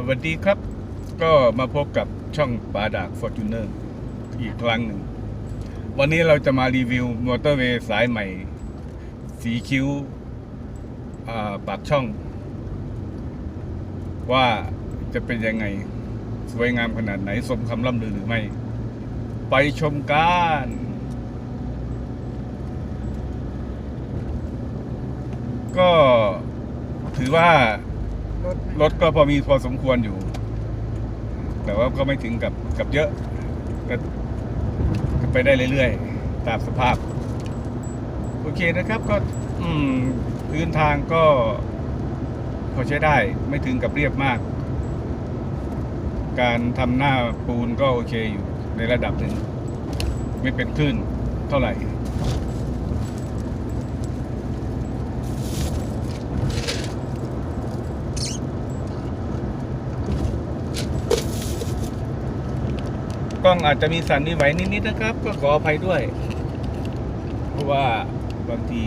สวัสดีครับ ก็มาพบกับช่องปาดากฟอร์จูเนอร์อีกครั้งหนึ่ง วันนี้เราจะมารีวิวมอเตอร์เวย์สายใหม่ สีคิ้วอ่าปากช่อง ว่าจะเป็นยังไง สวยงามขนาดไหน สมคำล่ำลือหรือไม่ ไปชมกันก็ถือว่า รถรถก็พอมีพอสมควรอยู่ แต่ว่าก็ไม่ถึงกับกับเยอะก็ไปได้เรื่อยๆ ตามสภาพ โอเคนะครับก็พื้นทางก็พอใช้ได้ไม่ถึงกับเรียบมาก การทำหน้าปูนก็โอเคอยู่ในระดับหนึ่ง ไม่เป็นคลื่นเท่าไหร่ กล้องอาจจะมีสั่นมีไหวนิดๆนะครับ ก็ขออภัยด้วย เพราะว่าบางที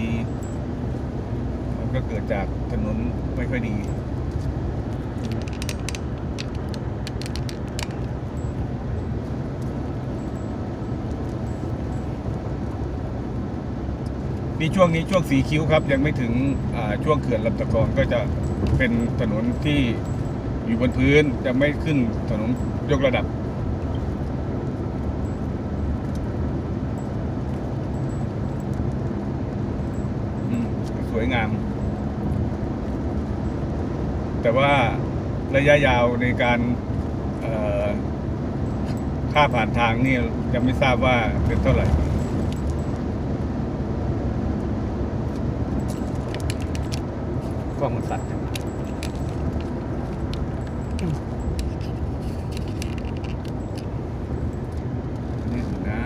มันก็เกิดจากถนนไม่ค่อยดีนี่ช่วงนี้ช่วงสีคิ้วครับ ยังไม่ถึงช่วงเขื่อนลำตะกอนก็จะเป็นถนนที่อยู่บนพื้นจะไม่ขึ้นถนนยกระดับ อืมส วยงาม แต่ว่าระยะยาวในการค่าผ่านทางนี่ยังไม่ทราบว่าเป็นเท่าไหร่กล้องมันสั่นจังนี่นะ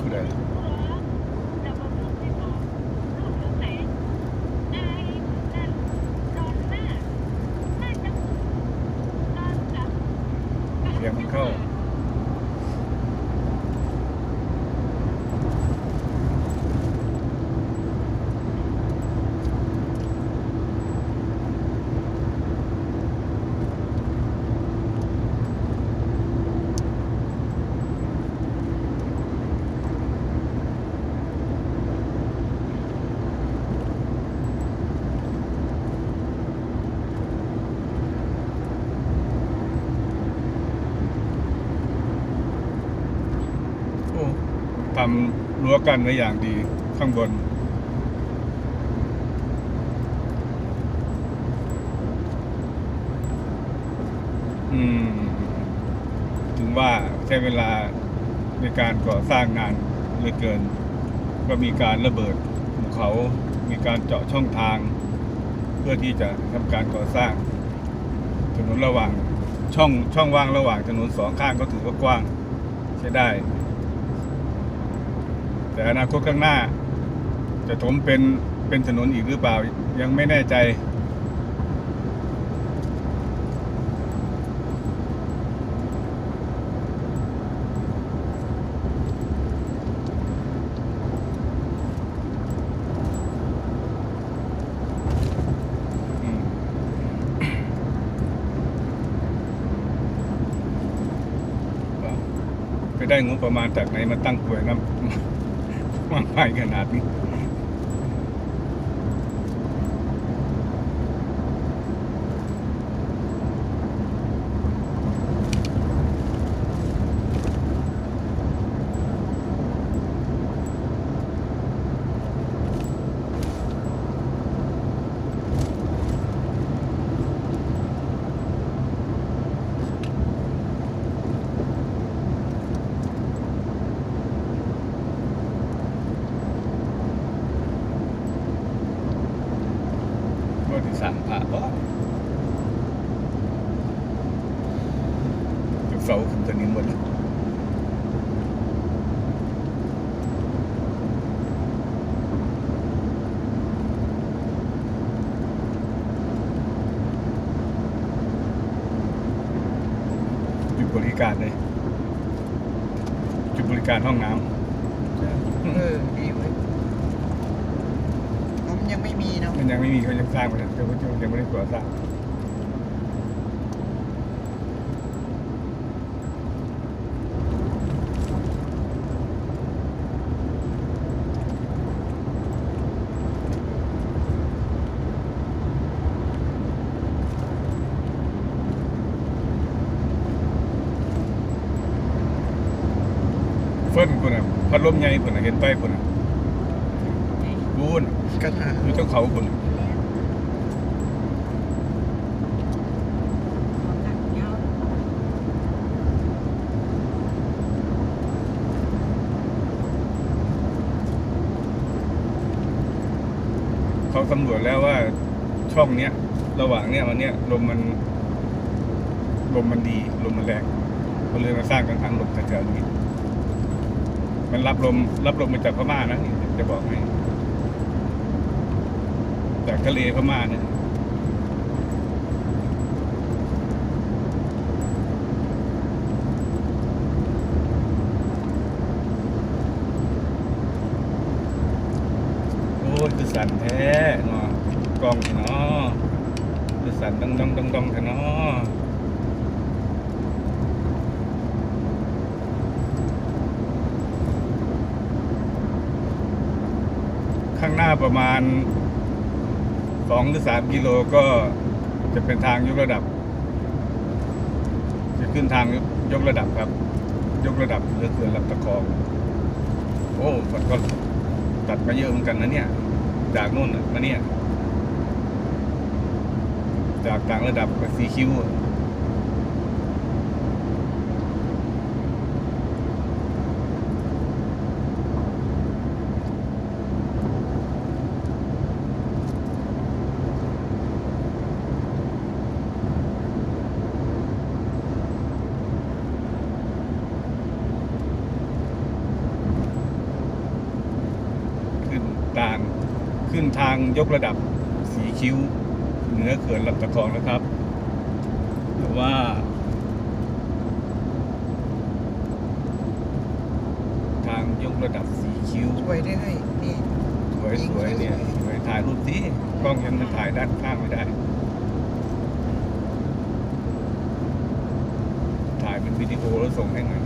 ผู้ใดเสียงมันเข้า โอ้ทำรั้วกันไว้อย่างดีข้างบน อืม ถึงว่าใช้เวลาในการก่อสร้างงานเหลือเกิน ก็มีการระเบิดภูเขา มีการเจาะช่องทาง เพื่อที่จะทำการก่อสร้าง ถนนระหว่างช่องช่องว่างระหว่างถนนสองข้างก็ถือว่ากว้างใช้ได้ อนาคตข้างหน้า จะถมเป็นเป็นถนนอีกหรือเปล่ายังไม่แน่ใจ ไปได้งบประมาณจากไหนมาตั้งป่วยน้ำมา ก็ดสั่งผ่าบ่จุดเสาขึ้นตัวนี้หมดจุดบริการเลยจุดบริการห้องน้ำ เออ ดีเว้ย ยังไม่มีเนาะมันยังไม่มีเขายังสร้างไม่ได้เจ้าพระเจ้ายังไม่ได้ก่อสร้างเฟิ่นคนน่ะพัดลมใหญ่คนน่ะเห็นไปคนน่ะ กูนกระถางอยู่เจ้าเขาคนเขาสำรวจแล้วว่าช่องเนี้ย ระหว่างเนี้ยวันเนี้ยลมมันลมมันดีลมมันแรงเขาเลยมาสร้างกังหันลมแถวๆนี้มันรับลมรับลมมาจากพม่านะจะบอกให้ จากทะเลพม่าเนี่ยโอ้ยคือสันแท้เนาะกล้องเนาะคือสันดองดองดองดองแท้เนาะข้างหน้าประมาณ สองหรือสามกิโลก็จะเป็นทางยกระดับ จะขึ้นทางยกระดับครับ ยกระดับเรือเขื่อนลำตะคอง โอ้มันก็ตัดมาเยอะเหมือนกันนะเนี่ย จากนู่นนะมาเนี่ย จากต่างระดับกับสีคิวอะขึ้นทาง ขึ้นทางยกระดับสีคิ้ว เหนือเขื่อนลำตะคองนะครับแต่ว่า ทางยกระดับสีคิ้ว สวยได้เลยนี่สวยสวยเนี่ยสวยถ่ายรูปสิกล้องยังมันถ่ายด้านข้างไม่ได้ ถ่ายเป็นวิดีโอแล้วส่งให้หน่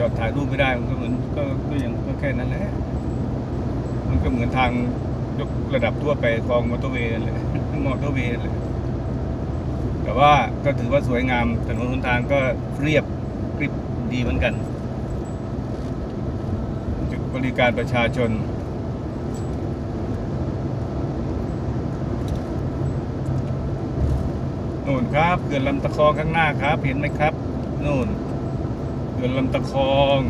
จอดถ่ายรูปไม่ได้มันก็เหมือนก็ก็ยังก็แค่นั้นแหละมันก็เหมือนทางยกระดับทั่วไปคลองมอเตอร์เวย์เลยมอเตอร์เวย์เลยแต่ว่าก็ถือว่าสวยงามถนนหนทางก็เรียบกริบดีเหมือนกันจุดบริการประชาชน นู่นครับเขื่อนลำตะคองข้างหน้าครับ เห็นไหมครับ นู่น เขื่อนลำตะคอง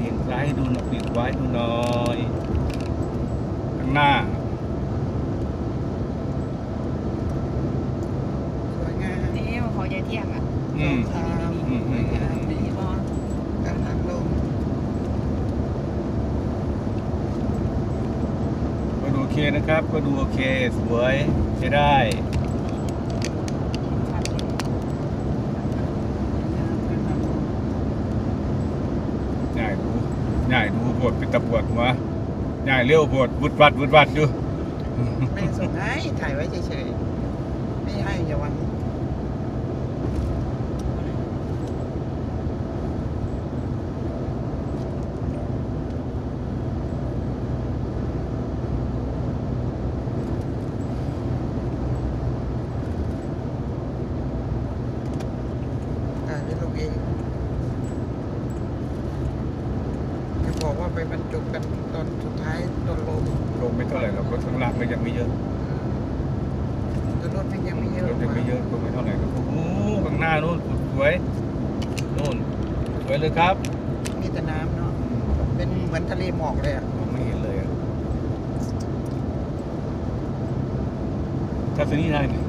เห็นซ้ายให้ดูหน่อยเห็นไว้ดูหน่อยข้างหน้าสวยงามนี่ขอใจเที่ยงอะอืมครับอืมสวยงามดีนี่บอลกระถางลมก็ดูโอเคนะครับ ก็ดูโอเค สวยใช้ได้ ง่ายดูง่ายดูปวด เป็นตะปวดหัวย่ายเร็วปวดวุดวัดวุดวัดอยู่ ไม่ส่งให้ถ่ายไว้เฉยๆไม่ให้อย่าวัน เองจะบอกว่าไปบรรจบกันตอนสุดท้ายตอนลง ลงไม่เท่าไหร่หรอกรถข้างล่างก็ยังไม่เยอะแต่รถมันยังไม่เยอะรถยังไม่เยอะลงไม่เท่าไหร่หรอกโอ้โหข้างหน้านู่นสวยนู่นสวยเลยครับมีแต่น้ำเนาะเป็นเหมือนทะเลหมอกเลยอะมองไม่เห็นเลยอะทัศนีได้เนี่ย